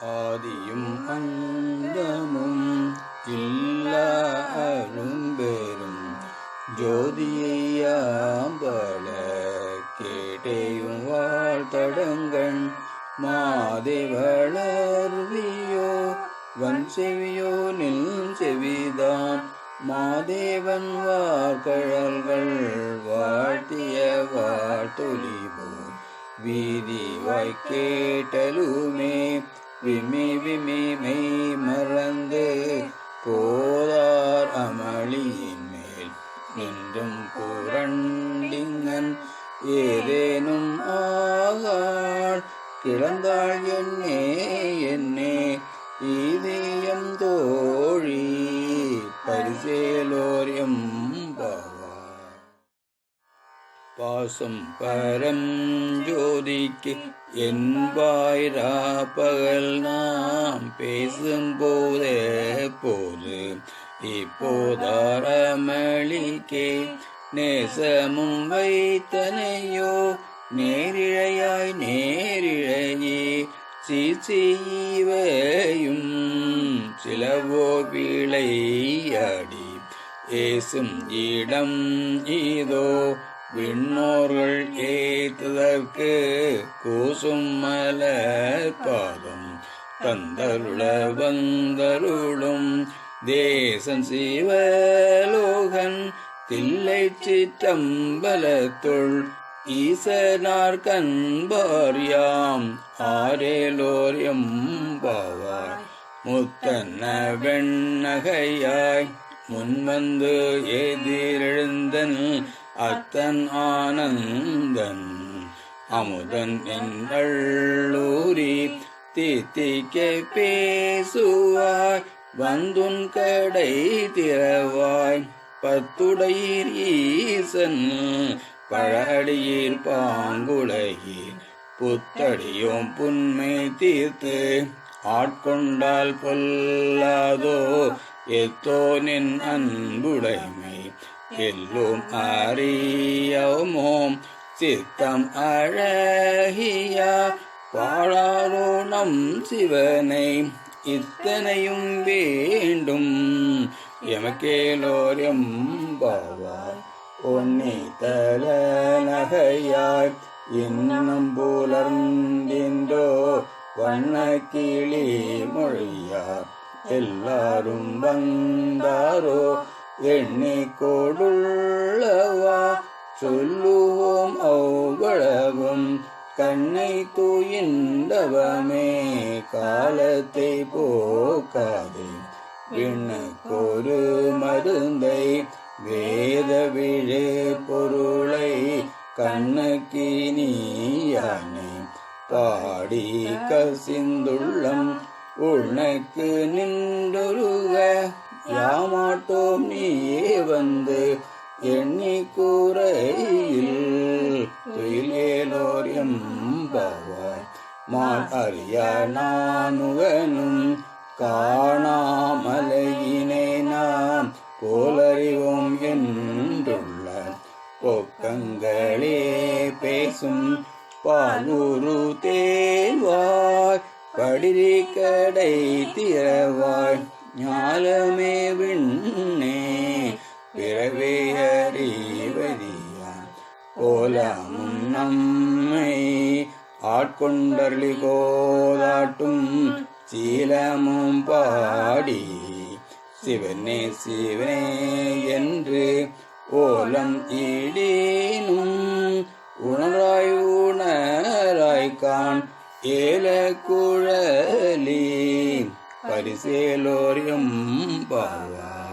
ஆதியும் அந்தமும் இல்ல அரும்பெரும் ஜோதியாம்பள கேட்டேயும் வாழ்த்தடங்கள் மாதேவளர்வியோ வன் செவியோ நில் செவிதான் மாதேவன் வார்கழல்கள் வாழ்த்திய வாழ்த்தொலிபோ வீதி வாய்க்கேட்டலுமே விமி விமி மெய் மறந்து போதார் அமளியின் மேல். நின்றும் புரண்டிங்கன் ஏதேனும் ஆகாள் கிளந்தாள் என்னே என்னே ஈதியம் தோழி பரிசேலோ பாசம் பரம் ஜோதிக்கு என்பாயிரா பகல் நாம் பேசும் போதே போது. இப்போதாரமளிக்கே நேசமும் வைத்தனையோ நேரிழையாய் நேரிழையே சீசீவையும் சிலவோ விளையாடி. ஏசும் இடம் இதோ விண்ணோர்கள் ஏத்துதற்கு கூசும் மலர் பாதம் தந்தருள வந்தருளும் தேசன் சிவலோகன் தில்லை சிற்றம்பலத்துள் ஈசனார் கண்பாரியாம் ஆரேலோர் எம்பாவார். முத்தன்ன வெண்ணகையாய் முன்வந்து எதிரெழுந்தன் அத்தன் ஆனந்தன் அமுதன் என்றூரி தீத்திக்க பேசுவாய் வந்துன் கடை திறவாய் பத்துடையீர் ஈசன் பழடியீர் பாங்குளையீர் புத்தடியோம் புன்மை தீர்த்து ஆட்கொண்டால் பொல்லாதோ எத்தோ நின் அன்புடைமை. எல்லோம் அறியமோம் சித்தம் அழகியா பாழாரோ சிவனை இத்தனையும் வேண்டும் எமக்கேலோர் எம்பாவார் உன்னை தல நகையாய் இன்னும் புலர்ந்தின்றோ வண்ண கிளி மொழியார் எல்லாரும் வந்தாரோ எண்ணி கொடுள்ளவா சொல்லுவோம் அவ்வளவும். கண்ணை தூயின்றவமே காலத்தை போக்காது. விண்ணுக்கொரு மருந்தை வேத விழு பொருளை கண்ணுக்கு நீயானே. பாடி கசிந்துள்ளம் உனக்கு நின்றுருக யாம் வந்து எண்ணி கூரையில் துயிலேலோர் எம்பவர் மான் அறியா நானுவனும் காணாமலையினை நாம் போலறிவோம் என்றுள்ள பொக்கங்களே பேசும் பாலூரு தேவாய் படிரி கடை திறவாய் ஞாலமே விண் கோலமும் நம்மை ஆட்கொண்டர்லி கோதாட்டும் சீலமும் பாடி சிவனே சிவனே என்று ஓலம் ஈடேனும் உணராய் உணராய்கான் ஏல குழலி பரிசேலோரியம் பாவா.